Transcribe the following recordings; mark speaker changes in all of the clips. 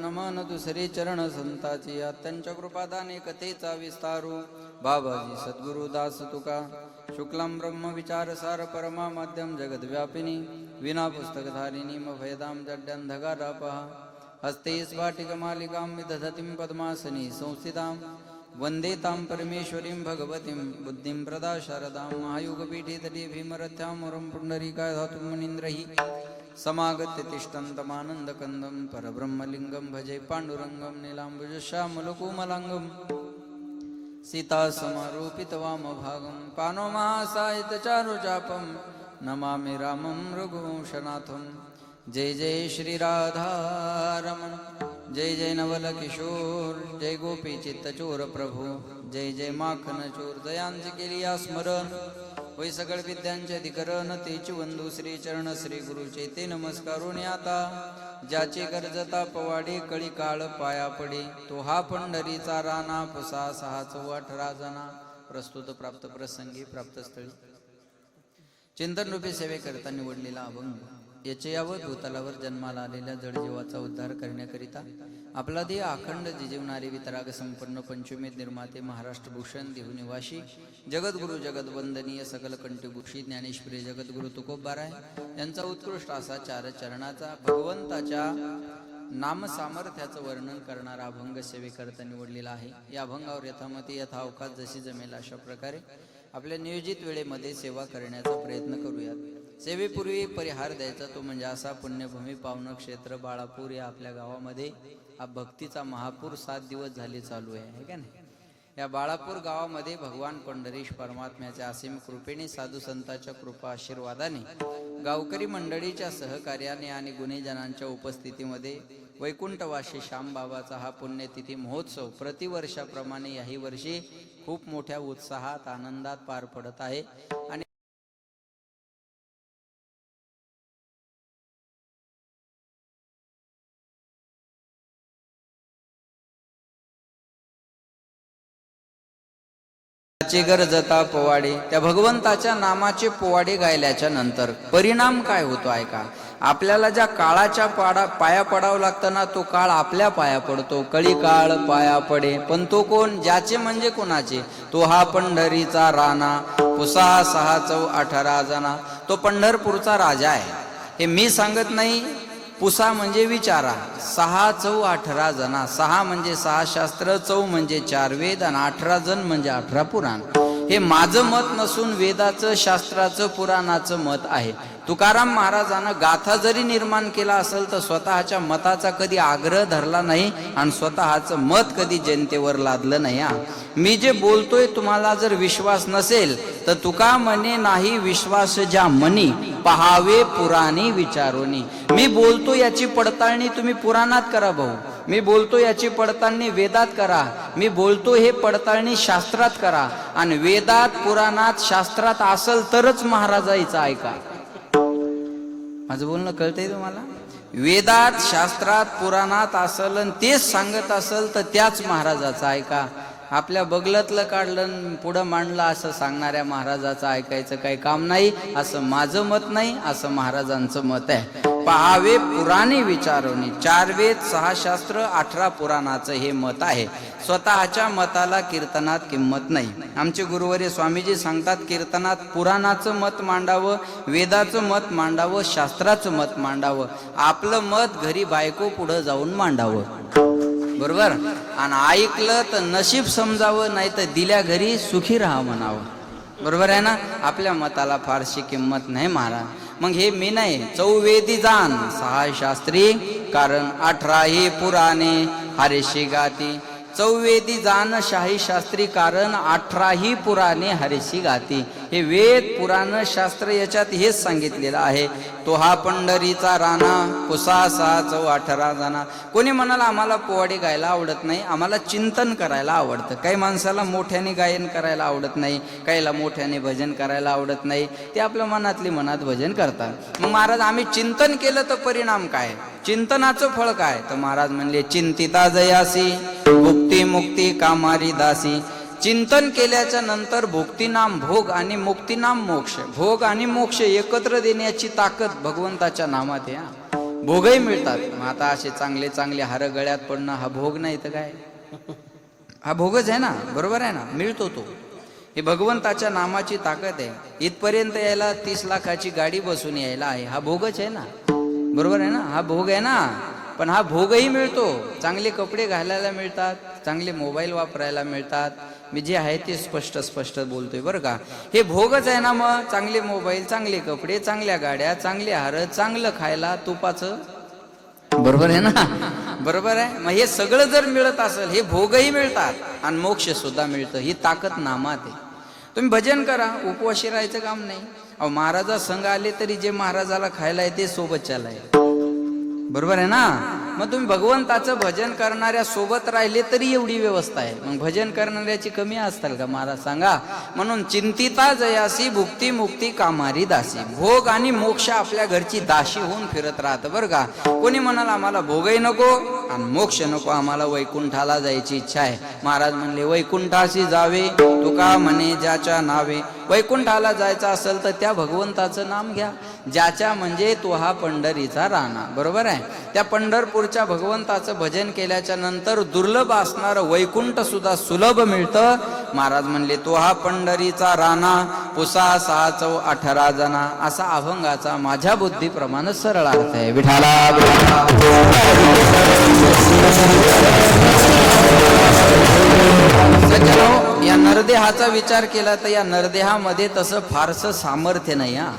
Speaker 1: नमन दुसरे चरण संताची. अत्यंच कृपादाने कथेचा विस्तारू. बाबाजी सद्गुरु दास तुका. शुक्लम ब्रह्म विचार सार परमा माध्यम जगद विना पुस्तकधारिणी मभयदाम जड्यंधगारापहा हस्ते स्फाटिक मालिकां विदधतीं पद्मासनी संस्थितां. वन्दे तां परमेश्वरीं भगवतीं. बुद्धिं प्रदा शारदां. महायुगपीठे तटे भीमरथ्यां मुरं पुण्डरीकाय धातुं मुनीन्द्रैः समागत्य तिष्ठन्तमानन्दकन्दं परब्रह्मलिङ्गं भजे पाण्डुरङ्गं नीलाम्बुजश्यामलकोमलाङ्गं सीतासमारोपितवामभागं पानोमासायितचारुचापं नमामि रामं रघुवंशनाथं। जय जय श्रीराधारमण जय जय नवलकिशोर जय गोपी चित्तचोर जय जय माखन चोर दयांची केली स्मरण। वै सकळ विद्यांचे अधिकरण तेच वंदू श्री चरण श्री गुरुचे ते नमस्कारून आता ज्याचे गरजता पवाडी कळी काळ पाया पडे तो हा पंढरीचा राणा पुसा सहा चौवाठ जना प्रस्तुत प्राप्त प्रसंगी प्राप्त स्थळी. चिंतन रूपी सेवेकरता निवडलेला अभंग. याचे यावत भूतलावर जन्माला आलेल्या जडजीवाचा उद्धार करण्याकरिता आपला देह अखंड जिजीवणारे वितराग संपन्न पंचमी निर्माते महाराष्ट्र भूषण देहनिवासी जगद्गुरु जगदवंदनीय सकल कंठभूषी ज्ञानेश्वरी जगद्गुरु तुकोबाराय यांचा उत्कृष्ट असा चार चरणाचा भगवंताच्या नाम सामर्थ्याचं वर्णन करणारा अभंग सेवेकरता निवडलेला आहे. या अभंगावर यथामती यथा अवकाश जशी जमेल अशा प्रकारे आपल्या नियोजित वेळेमध्ये सेवा करण्याचा प्रयत्न करूयात. सेवेपूर्वी परिहार द्यायचा तो म्हणजे असा पुण्यभूमी पावन क्षेत्र बाळापूर या आपल्या गावामध्ये हा भक्तीचा महापूर सात दिवस झाले चालू आहे है का नाही? या बाळापूर गावामध्ये भगवान पंढरीश परमात्म्याच्या असीम कृपेने साधू संतांच्या कृपा आशीर्वादाने गावकरी मंडळीच्या सहकार्याने आणि गुन्हेजनांच्या उपस्थितीमध्ये वैकुंठवासी श्यामबाबाचा हा पुण्यतिथी महोत्सव प्रतिवर्षाप्रमाणे याही वर्षी खूप मोठ्या उत्साहात आनंदात पार पडत आहे. आणि चे गरजता पोवाडे. त्या भगवंताच्या नामाचे पोवाडे गायल्याच्या नंतर परिणाम काय होतो आहे का आपल्याला ज्या काळाच्या पाडा पाया पडावं लागतं ना तो काळ आपल्या पाया पडतो. कळी काळ पाया पडे. पण तो कोण? ज्याचे म्हणजे कोणाचे? तो हा पंढरीचा राणा. पुसा सहा चौ अठरा जना. तो पंढरपूरचा राजा आहे. हे मी सांगत नाही. पुसा म्हणजे विचारा. सहा चौ अठरा जणा सहा म्हणजे सहा शास्त्र चौ म्हणजे चार वेद आणि अठरा जण म्हणजे अठरा पुराण. हे माझं मत नसून वेदाचं शास्त्राचं पुराणाचं मत आहे. तुकाराम महाराजानं गाथा जरी निर्माण केला असेल तर स्वतःच्या मताचा कधी आग्रह धरला नाही आणि स्वतःचं मत कधी जनतेवर लादलं नाही हा. मी जे बोलतोय तुम्हाला जर विश्वास नसेल तर तुका म्हणे नाही विश्वास ज्या मनी पहावे पुराणी विचारोनी. मी बोलतो याची पडताळणी तुम्ही पुराणात करा भाऊ. मी बोलतो याची पडताळणी वेदात करा. मी बोलतो हे पडताळणी शास्त्रात करा. आणि वेदात पुराणात शास्त्रात असल तरच महाराजाईचं ऐका. माझं बोलणं कळतंय तुम्हाला? वेदात शास्त्रात पुराणात असल आणि तेच सांगत असल तर त्याच महाराजाचा ऐका. आपल्या बगलतलं काढलं पुढं मांडलं असं सांगणाऱ्या महाराजाचं ऐकायचं काही काम नाही असं माझं मत नाही असं महाराजांचं मत आहे. पहावे पुराणे विचारवणी चार वेद सहा शास्त्र अठरा पुराणाचं हे मत आहे. स्वतःच्या मताला कीर्तनात किंमत नाही. आमचे गुरुवारी स्वामीजी सांगतात कीर्तनात पुराणाचं मत मांडावं वेदाचं मत मांडावं शास्त्राचं मत मांडावं. आपलं मत घरी बायको पुढं जाऊन मांडावं. बरोबर? आणि ऐकलं तर नशीब समजावं नाही तर दिल्या घरी सुखी राहा म्हणावं. बरोबर आहे ना? आपल्या मताला फारशी किंमत नाही महाराज. मग हे मी नाही चौवेदी जाण सहा शास्त्री कारण अठरा हे पुराणे हरेशी गाती. चौवेदी जाण शाही शास्त्री कारण अठराही पुराणे हरेशी गाती. हे वेद पुराण शास्त्र याच्यात हेच सांगितलेलं आहे. तो हा पंढरीचा राणा कुसा सहा चौ अठरा जाणा. कोणी म्हणाला आम्हाला पोवाडे गायला आवडत नाही आम्हाला चिंतन करायला आवडतं. काही माणसाला मोठ्याने गायन करायला आवडत नाही काहीला मोठ्याने भजन करायला आवडत नाही. ते आपल्या मनातली मनात भजन करतात. मग महाराज आम्ही चिंतन केलं तर परिणाम काय? चिंतनाचं फळ काय? तर महाराज म्हणले चिंतिता जयासी मुक्ती मुक्ती कामारी दासी. चिंतन केल्याच्यानंतर भुक्तीनाम भोग आणि मुक्तीनाम मोक्ष. भोग आणि मोक्ष एकत्र देण्याची ताकद भगवंताच्या नामात या भोगही मिळतात. मग आता असे चांगले चांगले हार गळ्यात पडणं हा भोग नाही तर काय? हा भोगच आहे ना? बरोबर आहे ना? मिळतो तो. हे भगवंताच्या नामाची ताकद आहे. इथपर्यंत यायला तीस लाखाची गाडी बसून यायला आहे. हा भोगच आहे ना? बरोबर आहे ना? हा भोग आहे ना? पण हा भोगही मिळतो. चांगले कपडे घालायला मिळतात चांगले मोबाईल वापरायला मिळतात मी जे आहे ते स्पष्ट स्पष्ट बोलतोय बरं का? हे भोगच आहे ना मग? चांगले मोबाईल चांगले कपडे चांगल्या गाड्या चांगले हार चांगलं खायला तुपाचं? बरोबर आहे ना? बरोबर आहे? मग हे सगळं जर मिळत असेल हे भोगही मिळतात आणि मोक्ष सुद्धा मिळतं. ही ताकद नामात आहे. तुम्ही भजन करा. उपवाशी राहायचं काम नाही. अहो महाराजा संघ आले तरी जे महाराजाला खायला आहे ते सोबत चालाय. बरोबर आहे ना? मग तुम्ही भगवंताचं भजन करणाऱ्या सोबत राहिले तरी एवढी व्यवस्था आहे. मग भजन करणाऱ्याची कमी असताल का? महाराज सांगा. म्हणून चिंतिता जयासी भुक्ती मुक्ती कामारी दासी. भोग आणि मोक्ष आपल्या घरची दाशी होऊन फिरत राहतं बरं का? कोणी म्हणाल आम्हाला भोगही नको आणि मोक्ष नको आम्हाला वैकुंठाला जायची इच्छा आहे. महाराज म्हणले वैकुंठाशी जावे तुका म्हणे ज्याच्या नावे. वैकुंठाला जायचं असेल तर त्या भगवंताचं नाम घ्या. ज्याच्या म्हणजे तो हा पंढरीचा राणा. बरोबर आहे? त्या ठाकूरच्या भगवंताचं भजन केल्याच्यानंतर दुर्लभ असणारं वैकुंठ सुद्धा सुलभ मिळतं. महाराज म्हणले तो हा पंढरीचा राणा पुसा सहा चौ अठरा जना. असा अभंगाचा माझ्या बुद्धीप्रमाणे सरळ अर्थ आहे. विठाला या नरदेहाचा विचार केला तर या नरदेहामध्ये तसं फारसं सामर्थ्य नाही हा.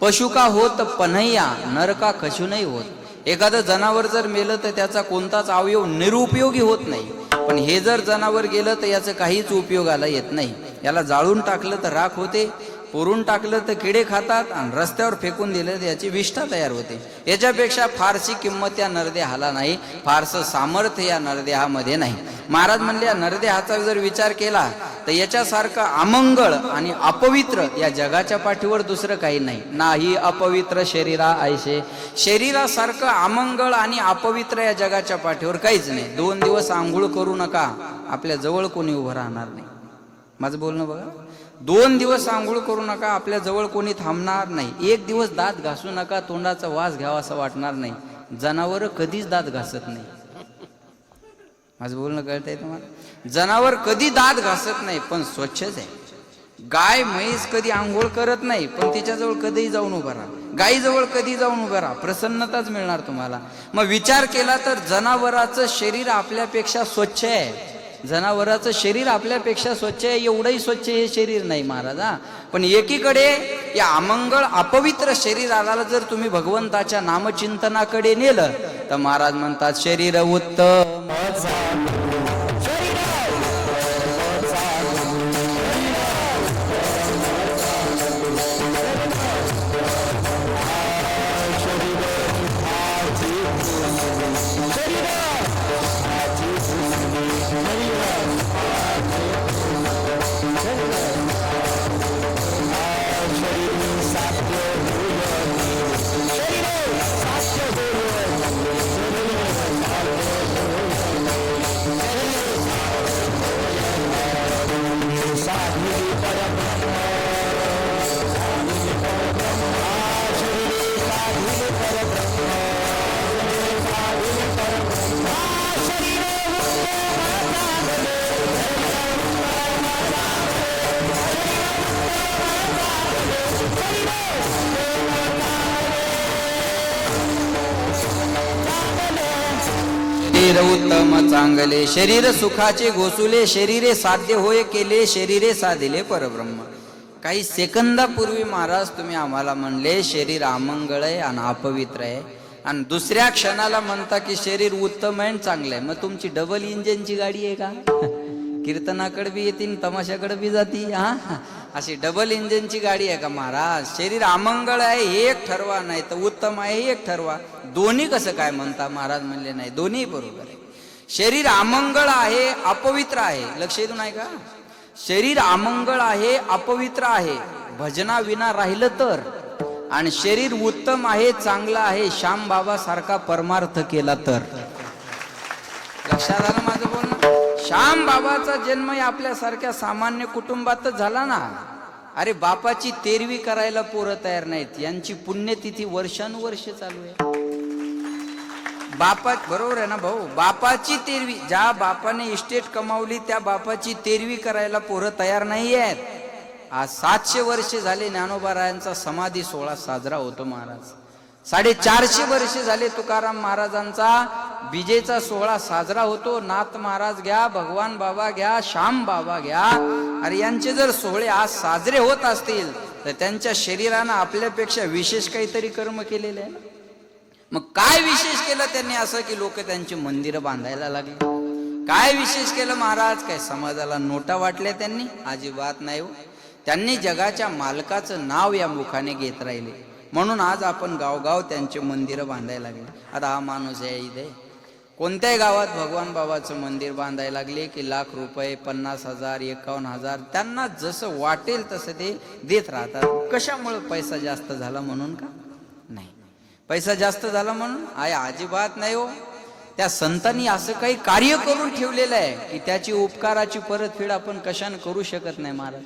Speaker 1: पशु का होत पन्हैया नर का कशूनही होत. एखादं जनावर जर मेलं तर त्याचा कोणताच अवयव निरुपयोगी होत नाही. पण हे जर जनावर गेलं तर याचं काहीच उपयोगाला येत नाही. याला जाळून टाकलं तर राख होते पुरून टाकलं तर किडे खातात आणि रस्त्यावर फेकून दिलं तर याची विष्ठा तयार होते. याच्यापेक्षा फारशी किंमत या नरदेहाला नाही फारसं सामर्थ्य या नरदेहामध्ये नाही. महाराज म्हणले या नरदेहाचा जर विचार केला तर याच्यासारखं अमंगळ आणि अपवित्र या जगाच्या पाठीवर दुसरं काही नाही. नाही अपवित्र शरीरा आयशे. शरीरासारखं अमंगळ आणि अपवित्र या जगाच्या पाठीवर काहीच नाही. दोन दिवस आंघोळ करू नका. आपल्या जवळ कोणी उभं राहणार नाही. माझं बोलणं बघा. दोन दिवस आंघोळ करू नका. आपल्या जवळ कोणी थांबणार नाही. एक दिवस दात घासू नका. तोंडाचा वास घ्यावा असं वाटणार नाही. जनावर कधीच दात घासत नाही. माझं बोलणं कळतंय तुम्हाला? जनावर कधी दात घासत नाही पण स्वच्छच आहे. गाय म्हैस कधी आंघोळ करत नाही पण तिच्याजवळ कधीही जाऊन उभा राहा. गायीजवळ कधी जाऊन उभा राहा प्रसन्नताच मिळणार तुम्हाला. मग विचार केला तर जनावराचं शरीर आपल्यापेक्षा स्वच्छ आहे. जनावराचं शरीर आपल्यापेक्षा स्वच्छ आहे एवढंही स्वच्छ हे शरीर नाही महाराज हा. पण एकीकडे या अमंगळ अपवित्र शरीराला जर तुम्ही भगवंताच्या नामचिंतनाकडे नेलं तर महाराज म्हणतात शरीर उत्तम. सांगले चांगले शरीर सुखाचे घोसुले शरीरे साध्य होय केले शरीरे साधिले परब्रह्म. काही सेकंदापूर्वी महाराज तुम्ही आम्हाला म्हणले शरीर अमंगळ आहे आणि अपवित्र आहे. आणि दुसऱ्या क्षणाला म्हणता की शरीर उत्तम आहे आणि चांगलं आहे. मग तुमची डबल इंजिनची गाडी आहे का? कीर्तनाकडे बी येतील तमाशाकडे बी जाती हा? अशी डबल इंजिनची गाडी आहे का महाराज? शरीर अमंगळ आहे हे एक ठरवा नाही तर उत्तम आहे हे एक ठरवा. दोन्ही कसं काय म्हणता? महाराज म्हणले नाही दोन्ही बरोबर आहे. शरीर अमंगळ आहे अपवित्र आहे. लक्ष येतो नाही का शरीर अमंगळ आहे अपवित्र आहे. भजना विना राहिलं तर. आणि शरीर उत्तम आहे चांगलं आहे श्याम बाबा सारखा परमार्थ केला तर. लक्षात आलं माझं बोलणं? श्याम बाबाचा जन्म आपल्यासारख्या सामान्य कुटुंबातच झाला ना? अरे बापाची तेरवी करायला पोरं तयार नाहीत. यांची पुण्यतिथी वर्षानुवर्ष चालू आहे. बापा बरोबर आहे ना भाऊ? बापाची तेरवी ज्या बापाने इस्टेट कमावली त्या बापाची तेरवी करायला पोरं तयार नाही आहेत. आज सातशे वर्ष झाले ज्ञानोबारायांचा समाधी सोहळा साजरा होतो महाराज. साडेचारशे वर्ष झाले तुकाराम महाराजांचा विजेचा सोहळा साजरा होतो. नाथ महाराज घ्या भगवान बाबा घ्या श्याम बाबा घ्या. अरे यांचे जर सोहळे आज साजरे होत असतील तर त्यांच्या शरीरानं आपल्यापेक्षा विशेष काहीतरी कर्म केलेले आहे मग काय विशेष केलं त्यांनी असं की लोक त्यांची मंदिरं बांधायला लागली? काय विशेष केलं महाराज? काय समाजाला नोटा वाटल्या त्यांनी? अजिबात नाही हो. त्यांनी जगाच्या मालकाचं नाव या मुखाने घेत राहिले. म्हणून आज आपण गावगाव त्यांचे मंदिरं बांधायला लागले. आता हा माणूस आहे इथे. कोणत्याही गावात भगवान बाबाचं मंदिर बांधायला लागले की लाख रुपये पन्नास हजार एकावन्न हजार त्यांना जसं वाटेल तसं ते देत राहतात. कशामुळे पैसा जास्त झाला म्हणून का? पैसा जास्त झाला म्हणून? आय अजिबात नाही हो. त्या संतांनी असं काही कार्य करून ठेवलेलं आहे की त्याची उपकाराची परतफेड आपण कशाने करू शकत नाही महाराज?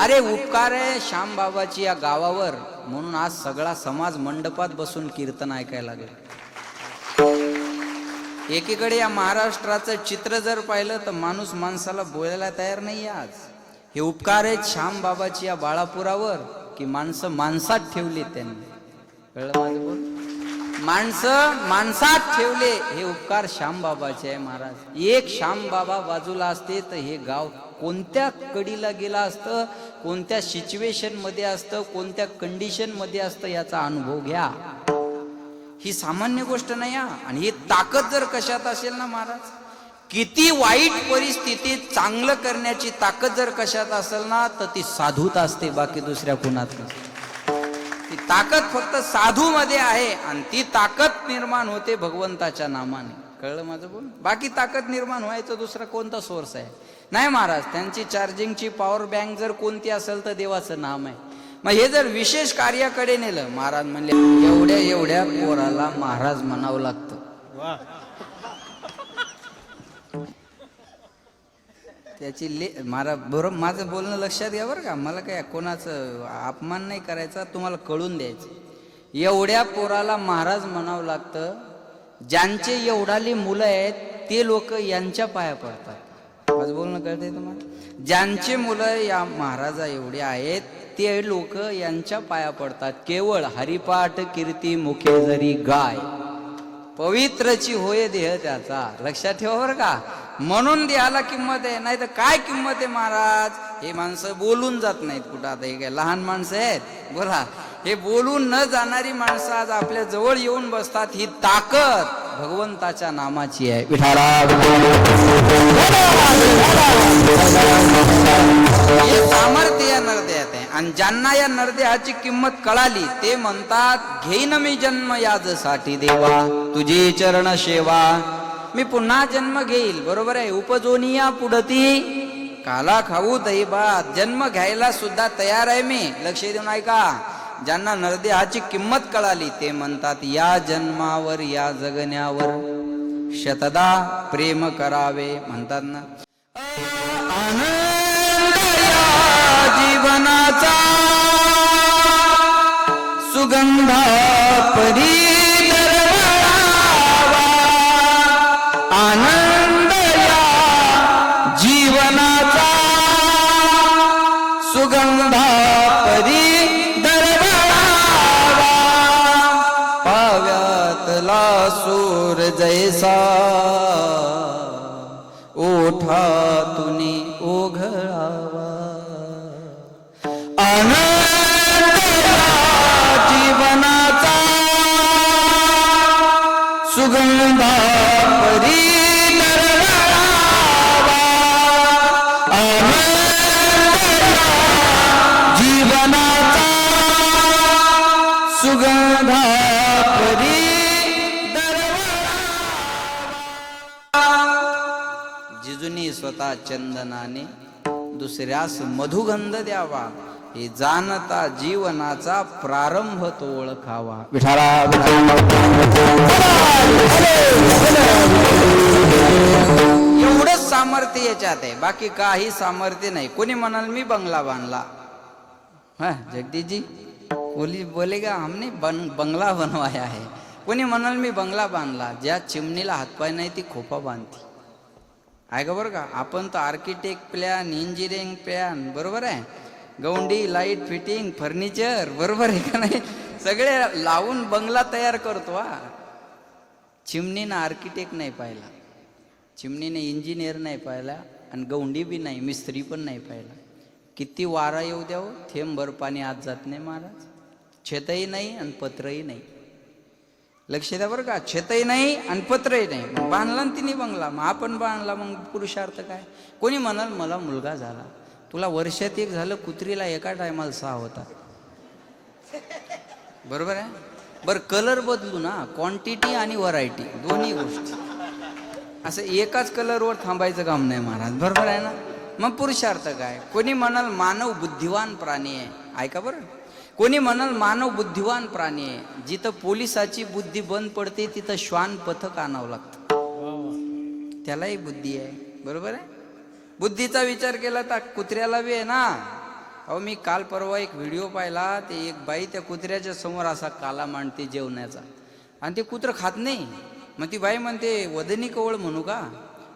Speaker 1: अरे उपकार आहे श्याम बाबाची या गावावर. म्हणून आज सगळा समाज मंडपात बसून कीर्तन ऐकायला लागले. एकीकडे या महाराष्ट्राचं चित्र जर पाहिलं तर माणूस माणसाला बोलायला तयार नाही आज. हे उपकार आहेत श्याम बाबाची या बाळापुरावर की माणसं माणसात ठेवली त्यांनी. कळलं माझं बोल? माणसं माणसात ठेवले हे उपकार श्याम बाबाचे आहे महाराज. एक श्याम बाबा बाजूला असते तर हे गाव कोणत्या कडीला गेला असतं कोणत्या सिच्युएशनमध्ये असतं कोणत्या कंडिशनमध्ये असतं याचा अनुभव घ्या. ही सामान्य गोष्ट नाही आणि ही ताकद जर कशात असेल ना महाराज किती वाईट परिस्थितीत चांगलं करण्याची ताकद जर कशात असेल ना तर ती साधूत असते बाकी दुसऱ्या कुणात नसते. ती ताकद फक्त साधू मध्ये आहे आणि ती ताकद निर्माण होते भगवंताच्या नामाने. कळलं माझं बोल? बाकी ताकद निर्माण व्हायचं दुसरा कोणता सोर्स आहे? नाही महाराज त्यांची चार्जिंगची पॉवर बँक जर कोणती असेल तर देवाचं नाम आहे. मग हे जर विशेष कार्याकडे नेलं महाराज म्हणले एवढ्या एवढ्या पोराला महाराज म्हणावं लागतं. त्याची ले मला बरोबर माझं बोलणं लक्षात घ्या बरं का. मला काय कोणाचं अपमान नाही करायचा तुम्हाला कळून द्यायचं. एवढ्या पोराला महाराज म्हणावं लागतं ज्यांचे एवढाली मुलं आहेत ते लोक यांच्या पाया पडतात. माझं बोलणं कळतंय तुम्हाला? ज्यांचे मुलं या महाराजा एवढे आहेत ते लोक यांच्या पाया पडतात. केवळ हरिपाठ कीर्ती मुखे जरी गाय पवित्रची होय देह त्याचा. लक्षात ठेवा बरं का. म्हणून देहाला किंमत आहे. नाही तर काय किंमत आहे महाराज? हे माणसं बोलून जात नाहीत कुठं. आता हे काय लहान माणसं आहेत? बोला. हे बोलून न जाणारी माणसं आज आपल्या जवळ येऊन बसतात. ही ताकद भगवंताच्या नामाची आहे. हे सामर्थ्य या नरदेहात आहे. आणि ज्यांना या नरदेहाची किंमत कळाली ते म्हणतात घेईन मी जन्म याजसाठी देवा. तुझी चरण सेवा मी पुन्हा जन्म घेईल बरोबर आहे? उपजोनिया पुढती. काला खाऊ दैबात जन्म घ्यायला सुद्धा तयार आहे मी. लक्ष देऊन ऐका. ज्यांना नरदेहाची किंमत कळाली ते म्हणतात या जन्मावर या जगण्यावर शतदा प्रेम करावे. म्हणतात ना. जीवनाचा सुगंधा परी आनंद या जीवनाचा सुगंधा परी दरवळावा. पाव्यातला सूर जैसा ओठातून ओघळावा आनंद जीवनाचा सुगंधा जीवनाचा परी जिजुनी स्वतः चंदनाने दुसऱ्यास मधुगंध द्यावा. हे जाणता जीवनाचा प्रारंभ तो ओळखावा. एवढंच सामर्थ्य याच्यात आहे. बाकी काही सामर्थ्य नाही. कोणी म्हणाल मी बंगला बांधला. हा जी बोली बोलेगा हमने बन, बंगला बनवाया है. कोणी म्हणाल मी बंगला बांधला. ज्या चिमणीला हातपाय नाही ती खोपा बांधती. आहे का बरं का? आपण तर आर्किटेक्ट प्लॅन इंजिनिअरिंग प्लॅन बरोबर आहे? गौंडी लाइट फिटिंग फर्निचर बरोबर आहे का नाही? सगळे लावून बंगला तयार करतो हा. चिमणीनं आर्किटेक्ट नाही पाहिला. चिमणीने इंजिनियर नाही पाहिला आणि गौंडी बी नाही मिस्त्री पण नाही पाहिला. किती वारा येऊ द्यावं? थेंब पाणी आत जात नाही महाराज. छेतही नाही आणि पत्रही नाही. लक्ष द्या बरं का छेतही नाही आणि पत्रही नाही. बांधला ना तिने बंगला मग आपण बांधला मग पुरुषार्थ काय? कोणी म्हणाल मला मुलगा झाला. तुला वर्षात एक झालं कुत्रीला एका टायमाला सहा होता. बरोबर आहे? बरं कलर बदलू ना. क्वांटिटी आणि व्हरायटी दोन्ही गोष्टी. असं एकाच कलरवर थांबायचं काम नाही महाराज. बरोबर आहे ना? मग पुरुषार्थ काय? कोणी म्हणाल मानव बुद्धिवान प्राणी आहे. ऐका बरं. कोणी म्हणाल मानव बुद्धिवान प्राणी आहे. जिथं पोलिसाची बुद्धी बंद पडते तिथं श्वान पथक आणावं लागतं. त्यालाही बुद्धी आहे. बरोबर आहे? बुद्धीचा विचार केला तर कुत्र्याला बी आहे ना. अहो मी काल परवा एक व्हिडिओ पाहिला ते एक बाई त्या कुत्र्याच्या समोर असा काला मांडते जेवण्याचा आणि ते कुत्रं खात नाही. मग ती बाई म्हणते वदनी कवळ म्हणू का?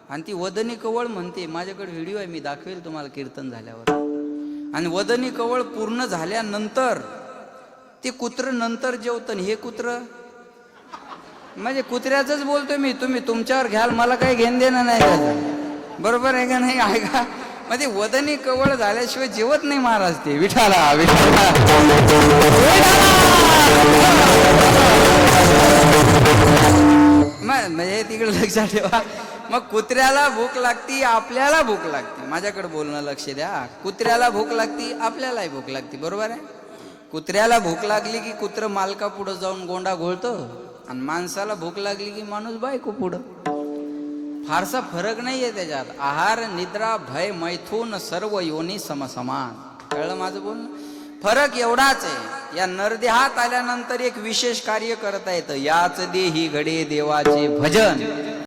Speaker 1: आणि ती वदनी कवळ म्हणते माझ्याकडे व्हिडिओ आहे मी दाखवेल तुम्हाला कीर्तन झाल्यावर. आणि वदनी कवळ पूर्ण झाल्यानंतर ते कुत्र नंतर जेवतं आणि हे कुत्र? म्हणजे कुत्र्याच बोलतोय मी तुम्ही तुमच्यावर घ्याल मला काही घेण देणं नाही. त्याचं. बरोबर आहे का नाही? आहे का? म्हणजे वदनी कवळ झाल्याशिवाय जेवत नाही महाराज ते. विठाला विठाला. मग म्हणजे तिकडे लक्षात ठेवा. मग कुत्र्याला भूक लागती आपल्याला भूक लागते. माझ्याकडे बोलणं लक्ष द्या. कुत्र्याला भूक लागती आपल्यालाही भूक लागते. बरोबर आहे? कुत्र्याला भूक लागली की कुत्र मालका पुढं जाऊन गोंडा घोळतो? आणि माणसाला भूक लागली की माणूस बायको पुढं फारसा फरक नाहीये त्याच्यात. आहार निद्रा भय मैथून सर्व योनी समसमान. कळलं माझं बोल? फरक एवढाच आहे. या नरदेहात आल्यानंतर एक विशेष कार्य करता येतं. याच देही घडे देवाचे भजन.